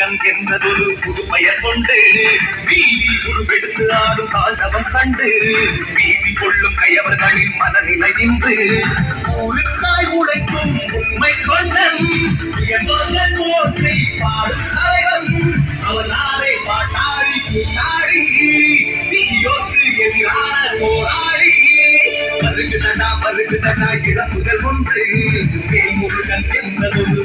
முருகன் என்பதொரு புது பெயர் கொண்டு வீதி உருவெடுத்து ஆடும் தாண்டவம் கண்டு வீதி கொள்ளும் கயவர்களின் மனநிலை நின்று ஊருக்காய் உழைக்கும் உண்மை கொண்டன் ஓட்டை பாடும் தலைவன். அவன் நாளை பாட்டாளி கூட்டாளி தீயோக்கு எதிரான போராளி. பருகுதடா பருகுதடா இறப்புகள் ஒன்று மேல் முருகன் என்பதொரு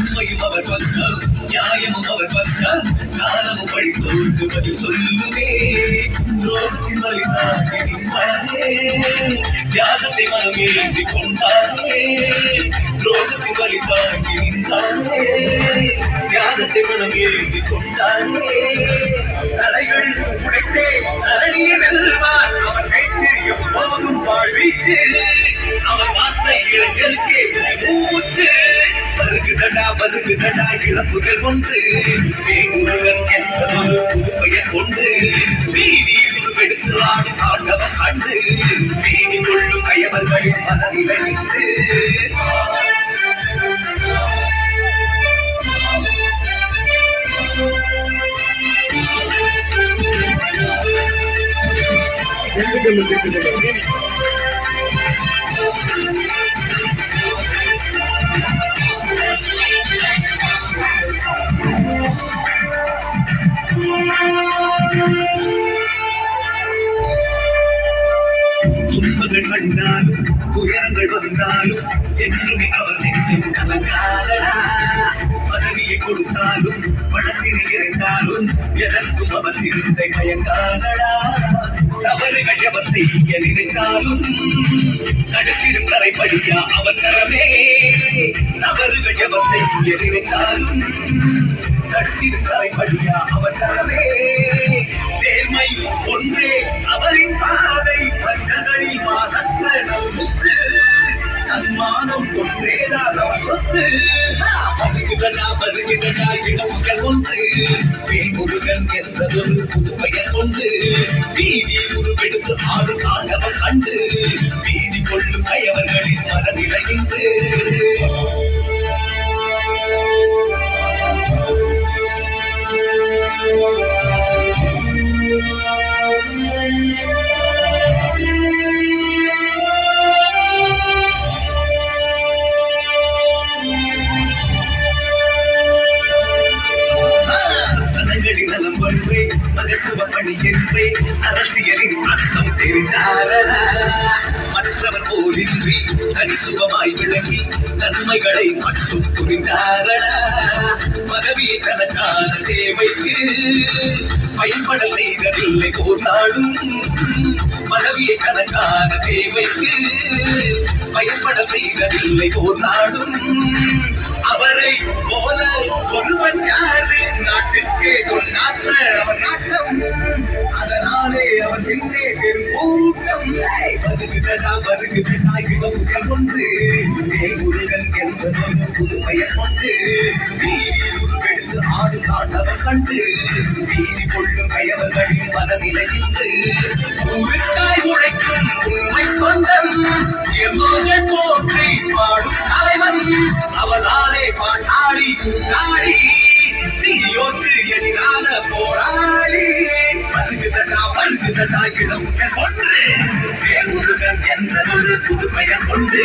உண்மையும் அவர் பக்கம் நியாயமும் அவர் பக்கம் காலமும் வழிபோக்கு பதில் சொல்லுமே. துரோகத்தின் வழிதானே நின்றாரே தியாகத்தை மனம் ஏந்தி கொண்டாரே துரோகத்தின் வழி நின்றாரே தியாகத்தை மனம் ஏந்தி கொண்டாரே தலைகள் உடைத்தே தரணியை வெல்வார். அவர் கைச்சேரியும் எப்போதும் வாழ்வீச்சு. பருகுதடா பருகுதடா இறப்புகள் ஒன்று. வேங்குருவன் என்பதொரு புது பெயர் கொண்டு வீதி உருவெடுத்து ஆடும் ஆண்டவன் கண்டு நீதி கொள்ளும் கயவர்களின் மனநிலை Thank you. கண்டாலும் துயரங்கள் வந்தாலும் என்றுமே அவர் நெஞ்சும் கலங்காதடா. பதவியை கொடுத்தாலும் பணத்தினை இருந்தாலும் எதற்கும் அவர் சிறுத்தை பயங்காதடா தவறுகள் அவர் செய்ய நினைத்தாலும் தடுத்திடும் கரைப்படியா அவர் தரமே தவறுகள் அவர் செய்ய நினைத்தாலும் தடுத்திடும் கரைப்படியா அவர் தரமே ஒன்றே அவரின் பாதை பஞ்சங்களில் மாசற்ற நல்முத்து தன்மானம் ஒன்றேதான் சொத்து. பருகுதடா பருகுதடா இளமுகள் ஒன்று. வேல்முருகன் என்பதொரு புது பெயர் கொண்டு. வீதி உருவெடுத்து ஆடும் ஆண்டவன் கண்டு. வீதி கொள்ளும் கயவர்களின் மனநிலை இன்று. என்றே அரசியலின் அர்த்தம் தெரிந்தாரதா மற்றவர் போலின்றி தனித்துவமாய் விளங்கி நன்மைகளை மட்டும் புரிந்தாரடா. பதவியை தனக்கான தேவைக்கு பயன்பட செய்ததில்லை போர் நாடும் பதவியை தனக்கான தேவைக்கு பயன்பட செய்ததில்லை போர் நாடும் அவரை போல ஒருவன் யாரு? நாட்டுக்கே தொன்னாற்ற அவர் நாட்டம் அதனாலே அவர் பின்னே பெரும் கூட்டம் ஒன்று முருகன் என்பதொரு புது பெயர் கொண்டு வீதி உருவெடுத்து ஆடு காண்டவர் கண்டு வீதி கொள்ளும் கயவர்களின் மனநிலை நின்று ஊருக்காய் உழைக்கும் உண்மை போற்றி பாடும் தலைவன் பாட்டாளி கூட்டாளி எதிரான போராளி தாயிடம் இளமுகன் ஒன்று வேல்முருகன் என்றதொரு புது பெயர் கொண்டு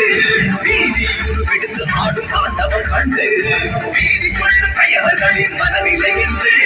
வீதி உருவெடுத்து ஆடும் ஆண்டவர் கண்டு வீதி கொள்ளும் பெயர்களின் மனநிலை என்று